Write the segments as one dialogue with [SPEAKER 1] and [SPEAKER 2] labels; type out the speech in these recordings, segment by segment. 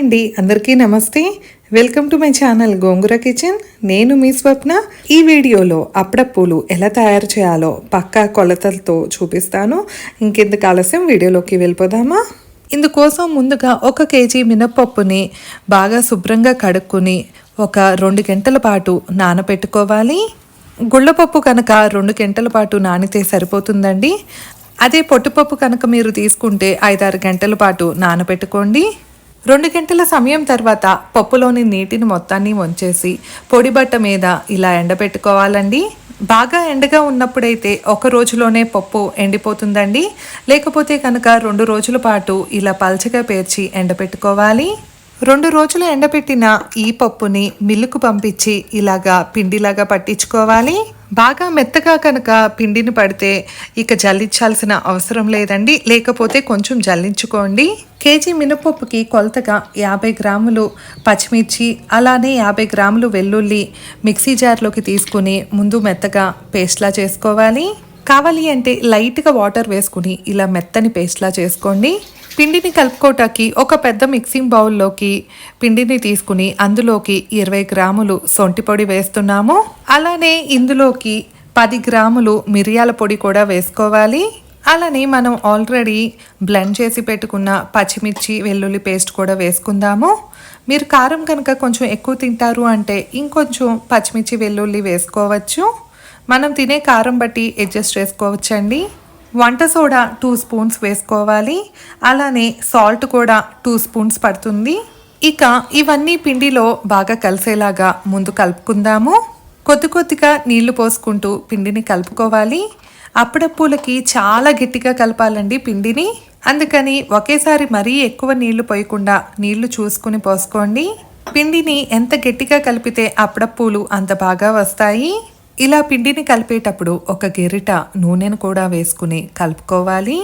[SPEAKER 1] అండి. అందరికీ నమస్తే. Welcome to my channel Gongura kitchen నేను మీ స్వప్న. ఈ వీడియోలో అప్పుడప్పులు ఎలా తయారు చేయాలో పక్కా కొలతలతో చూపిస్తాను. ఇంకెందుకు ఆలస్యం వీడియోలోకి వెళ్ళిపోదామా? ఇందుకోసం ముందుగా ఒక కేజీ మినప్పప్పుని బాగా శుభ్రంగా కడుక్కుని ఒక రెండు గంటల పాటు నానబెట్టుకోవాలి గుళ్ళపప్పు కనుక రెండు గంటల పాటు నానితే సరిపోతుందండి. అదే పొట్టుపప్పు కనుక మీరు తీసుకుంటే ఐదారు గంటల పాటు నానబెట్టుకోండి రెండు గంటల సమయం తర్వాత పప్పులోని నీటిని మొత్తాన్ని వంచేసి పొడి బట్ట మీద ఇలా ఎండబెట్టుకోవాలండి. బాగా ఎండగా ఉన్నప్పుడైతే ఒక రోజులోనే పప్పు ఎండిపోతుందండి. లేకపోతే కనుక రెండు రోజుల పాటు ఇలా పల్చగా పేర్చి ఎండబెట్టుకోవాలి. రెండు రోజులు ఎండబెట్టిన ఈ పప్పుని మిల్లుకు పంపించి ఇలాగా పిండిలాగా పట్టించుకోవాలి. బాగా మెత్తగా కనుక పిండిని పడితే ఇక జల్లించాల్సిన అవసరం లేదండి. లేకపోతే కొంచెం జల్లించుకోండి. కేజీ మినపప్పుకి కొలతగా యాభై గ్రాములు పచ్చిమిర్చి అలానే యాభై గ్రాములు వెల్లుల్లి మిక్సీ జార్లోకి తీసుకుని ముందు మెత్తగా పేస్ట్లా చేసుకోవాలి. కావాలి అంటే లైట్గా వాటర్ వేసుకుని ఇలా మెత్తని పేస్ట్లా చేసుకోండి. పిండిని కలుపుకోవటానికి ఒక పెద్ద మిక్సింగ్ బౌల్లోకి పిండిని తీసుకుని అందులోకి ఇరవై గ్రాములు సొంటి పొడి వేస్తున్నాము. అలానే ఇందులోకి పది గ్రాములు మిరియాల పొడి కూడా వేసుకోవాలి. అలానే మనం ఆల్రెడీ బ్లెండ్ చేసి పెట్టుకున్న పచ్చిమిర్చి వెల్లుల్లి పేస్ట్ కూడా వేసుకుందాము. మీరు కారం కనుక కొంచెం ఎక్కువ తింటారు అంటే ఇంకొంచెం పచ్చిమిర్చి వెల్లుల్లి వేసుకోవచ్చు. మనం తినే కారం బట్టి అడ్జస్ట్ చేసుకోవచ్చండి. వంట సోడా టూ స్పూన్స్ వేసుకోవాలి. అలానే సాల్ట్ కూడా టూ స్పూన్స్ పడుతుంది. ఇక ఇవన్నీ పిండిలో బాగా కలిసేలాగా ముందు కలుపుకుందాము. కొద్ది కొద్దిగా నీళ్ళు పోసుకుంటూ పిండిని కలుపుకోవాలి. అప్పుడప్పులకి చాలా గట్టిగా కలపాలండి పిండిని. అందుకని ఒకేసారి మరీ ఎక్కువ నీళ్ళు పోయకుండా నీళ్ళు చూసుకుని పోసుకోండి. పిండిని ఎంత గట్టిగా కలిపితే అప్పుడప్పులు అంత బాగా వస్తాయి. ఇలా పిండిని కలిపేటప్పుడు ఒక గెరిట నూనెను కూడా వేసుకుని కలుపుకోవాలి.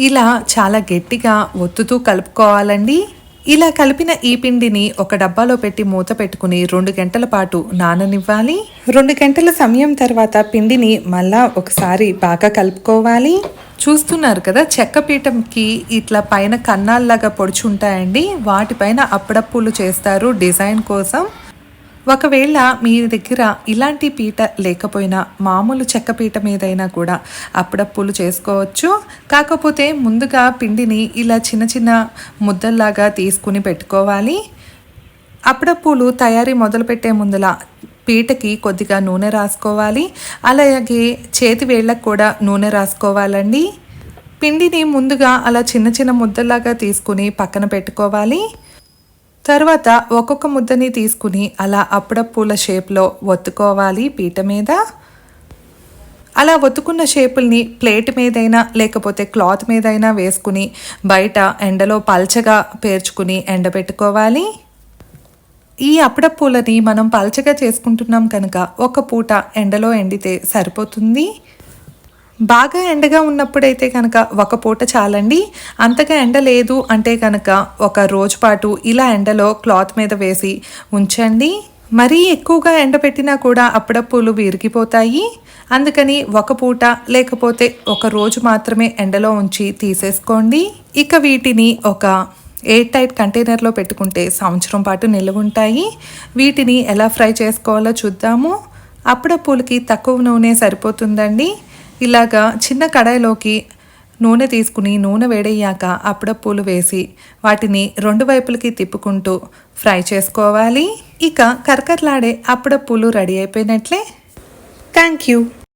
[SPEAKER 1] ఇలా చాలా గట్టిగా ఒత్తుతూ కలుపుకోవాలండి. ఇలా కలిపిన ఈ పిండిని ఒక డబ్బాలో పెట్టి మూత పెట్టుకుని రెండు గంటల పాటు నాననివ్వాలి. రెండు గంటల సమయం తర్వాత పిండిని మళ్ళా ఒకసారి బాగా కలుపుకోవాలి. చూస్తున్నారు కదా చెక్క పీఠంకి ఇట్లా పైన కన్నాల్లాగా పొడుచుంటాయండి. వాటిపైన అప్పుడప్పులు చేస్తారు డిజైన్ కోసం. ఒకవేళ మీ దగ్గర ఇలాంటి పీట లేకపోయినా మామూలు చెక్క పీట మీదైనా కూడా అప్పుడప్పులు చేసుకోవచ్చు. కాకపోతే ముందుగా పిండిని ఇలా చిన్న చిన్న ముద్దల్లాగా తీసుకుని పెట్టుకోవాలి. అప్పుడప్పులు తయారీ మొదలుపెట్టే ముందల పీటకి కొద్దిగా నూనె రాసుకోవాలి. అలాగే చేతి వేళ్ళకు కూడా నూనె రాసుకోవాలండి. పిండిని ముందుగా అలా చిన్న చిన్న ముద్దలాగా తీసుకుని పక్కన పెట్టుకోవాలి. తర్వాత ఒక్కొక్క ముద్దని తీసుకుని అలా అప్పుడప్పుల షేప్లో ఒత్తుకోవాలి పీట మీద. అలా ఒత్తుకున్న షేపుల్ని ప్లేట్ మీదైనా లేకపోతే క్లాత్ మీదైనా వేసుకుని బయట ఎండలో పల్చగా పేర్చుకుని ఎండబెట్టుకోవాలి. ఈ అప్పుడప్పులని మనం పల్చగా చేసుకుంటున్నాం కనుక ఒక పూట ఎండలో ఎండితే సరిపోతుంది. బాగా ఎండగా ఉన్నప్పుడైతే కనుక ఒక పూట చాలండి. అంతగా ఎండ లేదు అంటే కనుక ఒక రోజు పాటు ఇలా ఎండలో క్లాత్ మీద వేసి ఉంచండి. మరీ ఎక్కువగా ఎండబెట్టినా కూడా అప్పుడప్పులు విరిగిపోతాయి. అందుకని ఒక పూట లేకపోతే ఒక రోజు మాత్రమే ఎండలో ఉంచి తీసేసుకోండి. ఇక వీటిని ఒక ఎయిర్ టైట్ కంటైనర్లో పెట్టుకుంటే సంవత్సరం పాటు నిల్వ ఉంటాయి. వీటిని ఎలా ఫ్రై చేసుకోవాలో చూద్దాము. అప్పుడప్పులకి తక్కువ నూనె సరిపోతుందండి. ఇలాగా చిన్న కడాయిలోకి నూనె తీసుకుని నూనె వేడయ్యాక అప్పుడప్పులు వేసి వాటిని రెండు వైపులకి తిప్పుకుంటూ ఫ్రై చేసుకోవాలి. ఇక కరకరలాడే అప్పుడప్పులు రెడీ అయిపోయినట్లే. Thank you